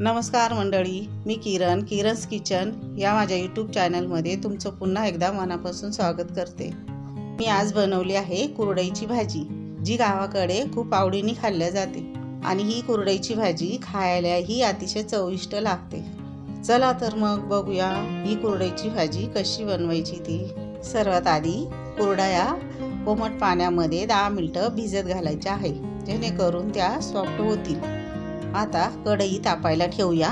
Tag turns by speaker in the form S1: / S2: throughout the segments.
S1: नमस्कार मंडळी मी किरण किरणस किचन या माझ्या यूट्यूब चॅनलमध्ये तुमचं पुन्हा एकदा मनापासून स्वागत करते. मी आज बनवली आहे कुरडईची भाजी जी गावाकडे खूप आवडीने खाल्ल्या जाते आणि ही कुरडईची भाजी खायलाही अतिशय चविष्ट लागते. चला तर मग बघूया ही कुरडईची भाजी कशी बनवायची ती. सर्वात आधी कुरडया कोमट पाण्यामध्ये दहा मिनटं भिजत घालायच्या आहे जेणेकरून त्या सॉफ्ट होतील. आता कढई तापायला ठेवूया.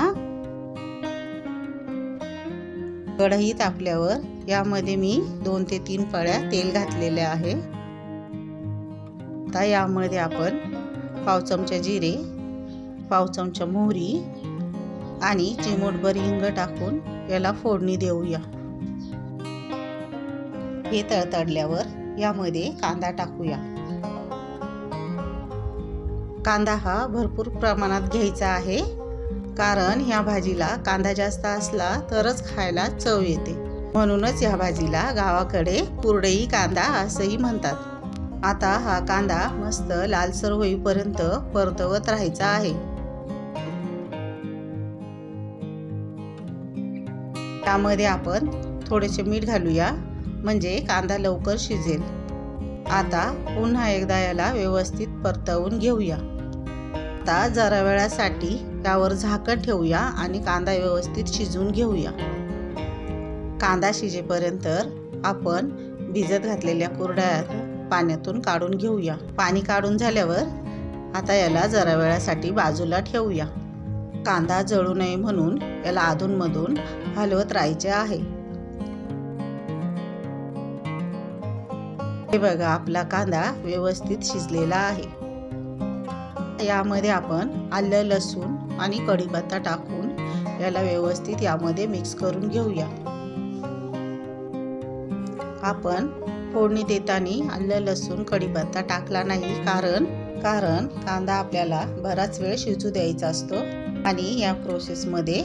S1: कढई तापल्यावर यामध्ये मी दोन ते तीन पळ्या तेल घातलेले आहे. आता यामध्ये आपण पाव चमचा जिरे पाव चमचा मोहरी आणि चिमूटभर हिंग टाकून याला फोडणी देऊया. हे तळतडल्यावर यामध्ये कांदा टाकूया. कांदा हा भरपूर प्रमाणात घ्यायचा आहे. कारण ह्या भाजीला कांदा जास्त असला तरच खायला चव येते. म्हणूनच या भाजीला गावाकडे कुरडई कांदा असंही म्हणतात. आता हा कांदा मस्त लालसर होईपर्यंत परतवत राहायचा आहे. त्यामध्ये आपण थोडेसे मीठ घालूया म्हणजे कांदा लवकर शिजेल. आता पुन्हा एकदा याला व्यवस्थित परतवून घेऊया. आता जरा वेळासाठी त्यावर झाकण ठेवूया आणि कांदा व्यवस्थित शिजवून घेऊया. कांदा शिजेपर्यंत आपण भिजत घातलेल्या कुरड्या पाण्यातून काढून घेऊया. पाणी काढून झाल्यावर आता याला जरा वेळासाठी बाजूला ठेवूया. कांदा जळू नये म्हणून याला अधूनमधून हलवत राहायचे आहे. हे बघा आपला कांदा व्यवस्थित शिजलेला आहे. यामध्ये आपण आलं लसूण आणि कढीपत्ता टाकून याला व्यवस्थित यामध्ये मिक्स करून घेऊया. आपण फोडणी देताना आलं लसूण कढीपत्ता टाकला नाही कारण कारण कांदा आपल्याला बराच वेळ शिजू द्यायचा असतो आणि या प्रोसेसमध्ये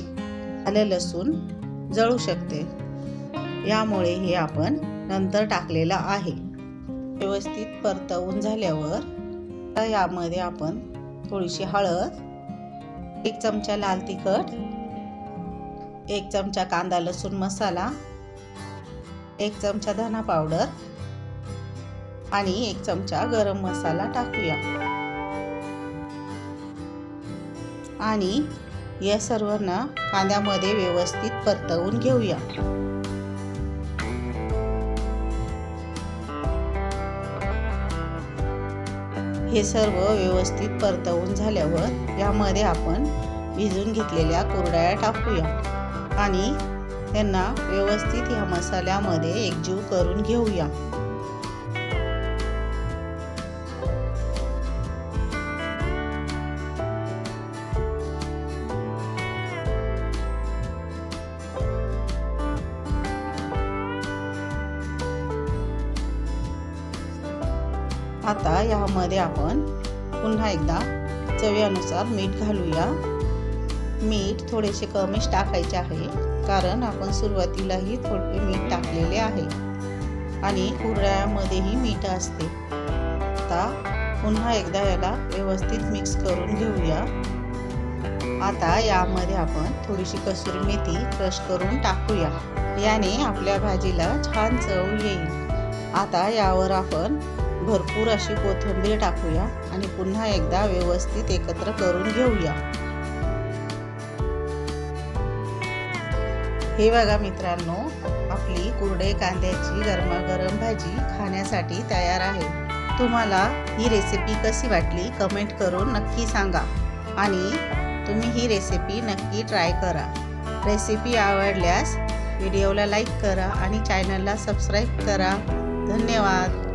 S1: आलं लसूण जळू शकते. यामुळे हे आपण नंतर टाकलेलं आहे. व्यवस्थित परतवून झाल्यावर यामध्ये आपण थोडीशी हळद एक चमचा लाल तिखट एक चमचा कांदा लसूण मसाला एक चमचा धना पावडर आणि एक चमचा गरम मसाला टाकूया. आणि या सर्वांना कांद्यामध्ये व्यवस्थित परतवून घेऊया. हे सर्व व्यवस्थित परतवून झाल्यावर यामध्ये आपण भिजून घेतलेल्या कुरड्या टाकूया. आणि त्यांना व्यवस्थित ह्या मसाल्यामध्ये एकजीव करून घेऊया. आता यामध्ये आपण पुन्हा एकदा चवीनुसार मीठ घालूया. मीठ थोडेसे कमीच टाकायचे आहे कारण आपण सुरुवातीलाही थोडे मीठ टाकलेले आहे. आणि कुरड्यामध्येही मीठ असते. आता पुन्हा एकदा याला व्यवस्थित मिक्स करून घेऊया. आता यामध्ये आपण थोडीशी कसुरी मेथी क्रश करून टाकूया. याने आपल्या भाजीला छान चव येईल. आता यावर आपण भरपूर अशी कोथिंबीर टाकूया आणि पुन्हा एकदा व्यवस्थित एकत्र करून घेऊया. हे बघा मित्रांनो आपली कुरडे कांद्याची गरमागरम भाजी खाण्यासाठी तयार आहे. तुम्हाला ही रेसिपी कशी वाटली कमेंट करून नक्की सांगा. आणि तुम्ही ही रेसिपी नक्की ट्राय करा. रेसिपी आवडल्यास व्हिडिओला लाईक करा आणि चॅनलला सबस्क्राईब करा. धन्यवाद.